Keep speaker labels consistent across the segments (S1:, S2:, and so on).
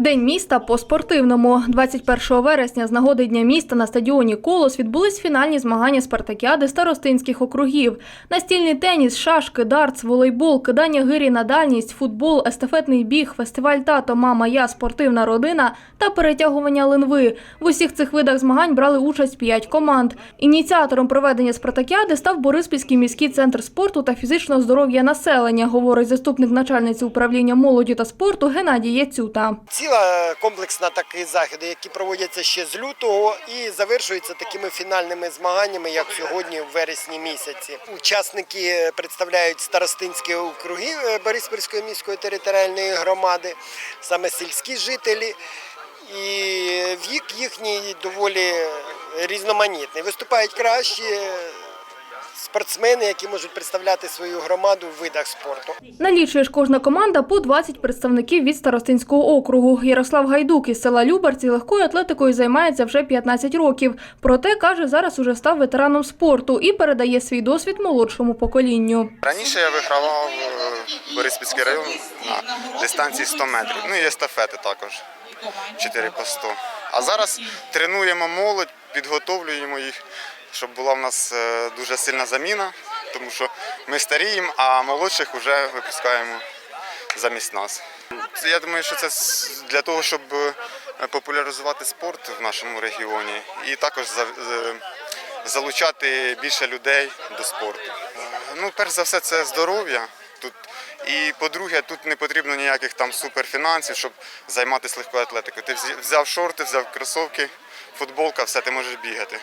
S1: День міста по спортивному. 21 вересня з нагоди Дня міста на стадіоні Колос відбулись фінальні змагання спартакіади старостинських округів. Настільний теніс, шашки, дартс, волейбол, кидання гирі на дальність, футбол, естафетний біг, фестиваль тато, мама, я, спортивна родина та перетягування линви. В усіх цих видах змагань брали участь п'ять команд. Ініціатором проведення спартакіади став Бориспільський міський центр спорту та фізичного здоров'я населення, говорить заступник начальниці управління молоді та спорту Геннадій Яцюта.
S2: Ціла комплексна такі заходи, які проводяться ще з лютого і завершуються такими фінальними змаганнями, як сьогодні, в вересні місяці. Учасники представляють старостинські округи е, Бориспільської міської територіальної громади, саме сільські жителі. І вік їхній доволі різноманітний. Виступають кращі спортсмени, які можуть представляти свою громаду в видах спорту.
S1: Налічує ж кожна команда по 20 представників від Старостинського округу. Ярослав Гайдук із села Любарці легкою атлетикою займається вже 15 років. Проте, каже, зараз уже став ветераном спорту і передає свій досвід молодшому поколінню.
S3: Раніше я вигравав е, Бориспільський район на дистанції 100 метрів. Ну і естафети також 4 по 100. А зараз тренуємо молодь, підготовлюємо їх, щоб була в нас е, дуже сильна заміна, тому що ми старіємо, а молодших вже випускаємо замість нас. Я думаю, що це для того, щоб е, популяризувати спорт в нашому регіоні і також е, залучати більше людей до спорту. Ну, перш за все, це здоров'я. Тут і по-друге, тут не потрібно ніяких там суперфінансів, щоб займатися легкою атлетикою. Ти взяв шорти, взяв кросовки, футболка, все, ти можеш бігати.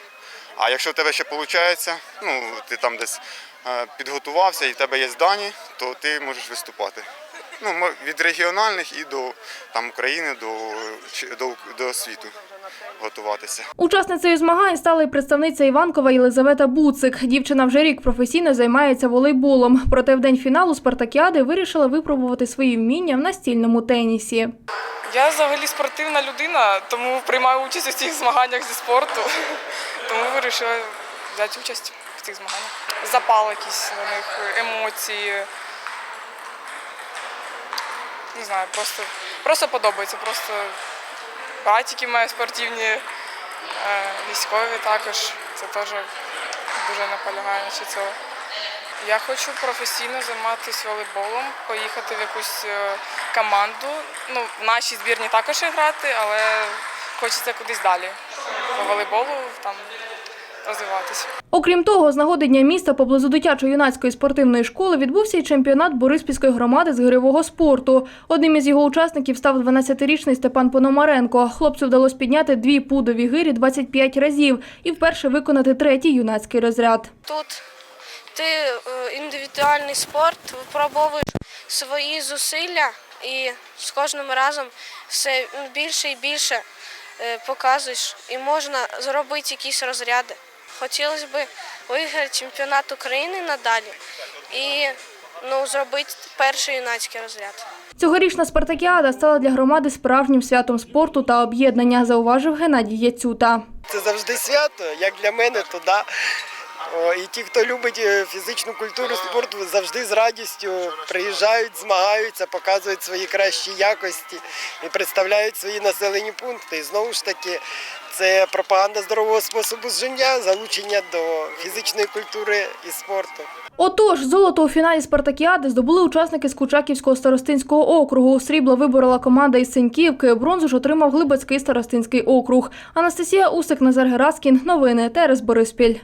S3: А якщо в тебе ще виходить, ну ти там десь е, підготувався і в тебе є дані, то ти можеш виступати. Ну, від регіональних і до там України, до, до, до світу готуватися.
S1: Учасницею змагань стала і представниця Іванкова Єлизавета Буцик. Дівчина вже рік професійно займається волейболом. Проте в день фіналу спартакіади вирішила випробувати свої вміння в настільному тенісі.
S4: Я взагалі спортивна людина, тому приймаю участь у цих змаганнях зі спорту. Тому вирішила взяти участь в цих змаганнях. Запал якийсь на них, емоції. Не знаю, просто, просто подобається. Просто братики мої спортивні, е, військові також. Це теж дуже наполягаю на цього. Я хочу професійно займатися волейболом, поїхати в якусь е, команду. Ну, в нашій збірні також грати, але хочеться кудись далі. По волейболу там розвиватися.
S1: Окрім того, з нагоди Дня міста поблизу дитячо-юнацької спортивної школи відбувся і чемпіонат Бориспільської громади з гирьового спорту. Одним із його учасників став 12-річний Степан Пономаренко. Хлопцю вдалося підняти дві пудові гирі 25 разів і вперше виконати третій юнацький розряд.
S5: Тут ти е, індивідуальний спорт, випробовуєш свої зусилля і з кожним разом все більше і більше е, показуєш і можна зробити якісь розряди. Хотілося б виграти чемпіонат України надалі і ну, зробити перший юнацький розряд.
S1: Цьогорічна спартакіада стала для громади справжнім святом спорту та об'єднання, зауважив Геннадій Яцюта.
S2: Це завжди свято, як для мене, то да. І ті, хто любить е, фізичну культуру, спорт, завжди з радістю приїжджають, змагаються, показують свої кращі якості і представляють свої населені пункти. І знову ж таки, це пропаганда здорового способу життя, залучення до фізичної культури і спорту.
S1: Отож, золото у фіналі спартакіади здобули учасники з Кучаківського старостинського округу. Срібло виборола команда із Сеньківки. Бронзу ж отримав Глибацький старостинський округ. Анастасія Усик, Назар Гераскін. Новини Терес Бориспіль.